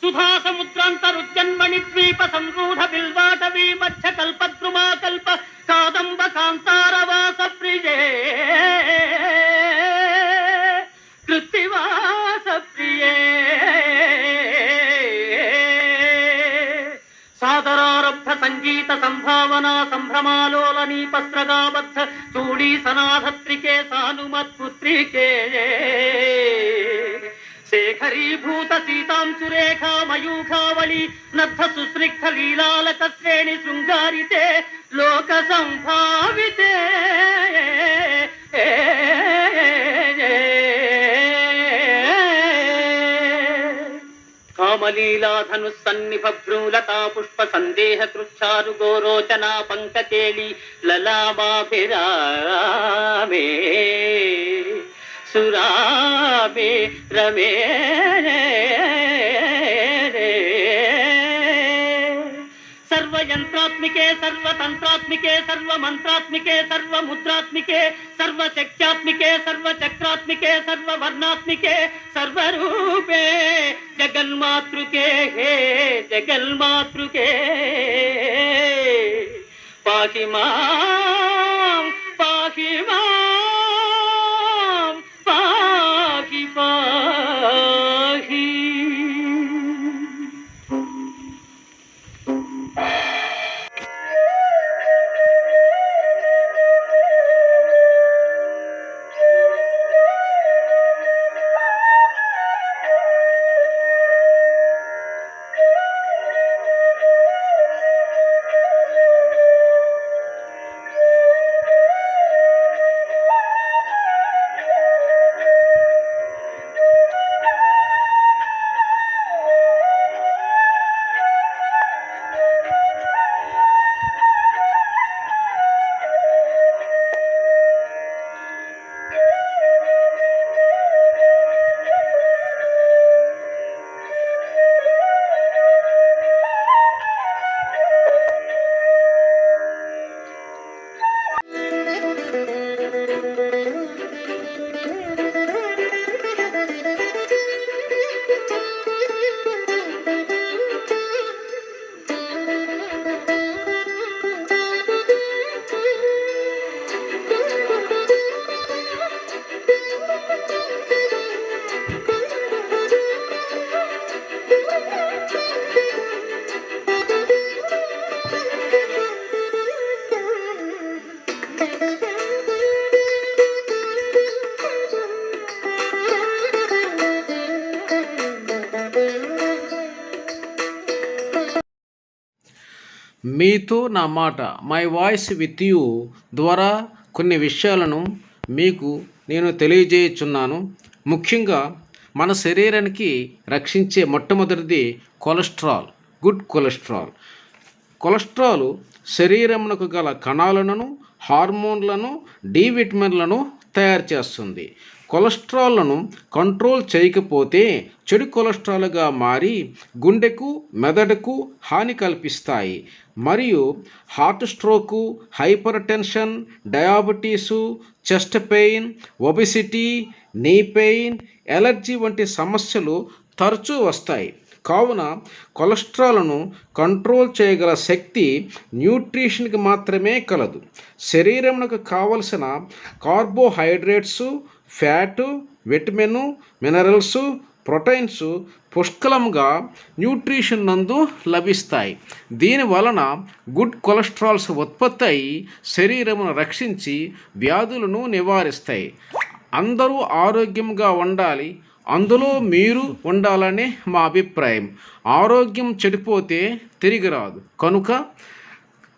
సుధా సముద్రాంతరుజన్మణి ద్వీప సంరూఢ బిల్వాటవీ మధ్య కల్పద్రుమా కల్ప కాదంబ కాంతారవాస ప్రియే కృత్తివాస ప్రియే సాదరారబ్ధ సంగీత సంభావన సంభ్రమాలోల నీపస్రగాబద్ధ చూడీ సనాధత్రికే సానుమత్పుత్రికే శేఖరీభూత సీతాంశురేఖా మయూఖావళి నద్ధ సుస్నిగ్ధ లీలాలక శ్రేణి శృంగారితే లోక సంభావితే కామలీలాధను సన్నిభ భ్రూలతా పుష్ప సందేహ కృచ్చారు గోరోచనా పంకకేళి లలామాభిరామే. सुराबे रमे रे। सर्वयन्त्रात्मिके, सर्वतन्त्रात्मिके, सर्वमन्त्रात्मिके, सर्वमुद्रात्मिके सर्वशक्त्यात्मिके सर्वचक्रात्मिके, सर्ववर्णात्मिके, सर्वरूपे। जगन्मातृके, हे जगन्मातृके। पाहि मा మీతో నా మాట మై వాయిస్ విత్ యూ ద్వారా కొన్ని విషయాలను మీకు నేను తెలియజేయుచున్నాను. ముఖ్యంగా మన శరీరానికి రక్షించే మొట్టమొదటిది కొలెస్ట్రాల్ గుడ్ కొలెస్ట్రాల్. కొలెస్ట్రాల్ శరీరమునకు గల కణాలను హార్మోన్లను డి విటమిన్లను తయారు చేస్తుంది. కొలెస్ట్రాల్ను కంట్రోల్ చేయకపోతే చెడు కొలెస్ట్రాల్గా మారి గుండెకు మెదడుకు హాని కల్పిస్తాయి. మరియు heart stroke hypertension diabetes chest pain obesity knee pain allergy వంటి సమస్యలు తరచూ వస్తాయి. కావున కొలెస్ట్రాల్ను కంట్రోల్ చేయగల శక్తి న్యూట్రిషన్కి మాత్రమే కలదు. శరీరమునకు కావలసిన carbohydrates fat vitamin minerals proteins పుష్కలంగా న్యూట్రిషన్ నందు లభిస్తాయి. దీని వలన గుడ్ కొలెస్ట్రాల్స్ ఉత్పత్తి అయి శరీరమును రక్షించి వ్యాధులను నివారిస్తాయి. అందరూ ఆరోగ్యంగా ఉండాలి. అందులో మీరు ఉండాలని మా అభిప్రాయం. ఆరోగ్యం చెడిపోతే తిరిగి రాదు. కనుక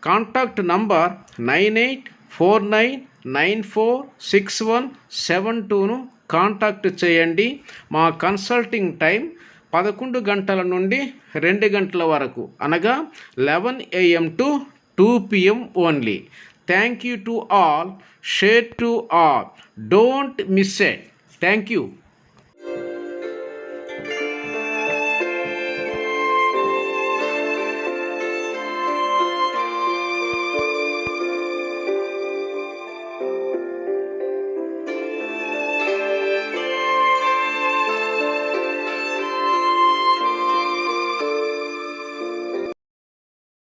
contact number nine eight four nine nine four six one seven టూను contact చేయండి. మా కన్సల్టింగ్ టైం పదకొండు గంటల నుండి రెండు గంటల వరకు. అనగా eleven AM to two PM only. Thank you to all. Share to all. Don't miss at thank you.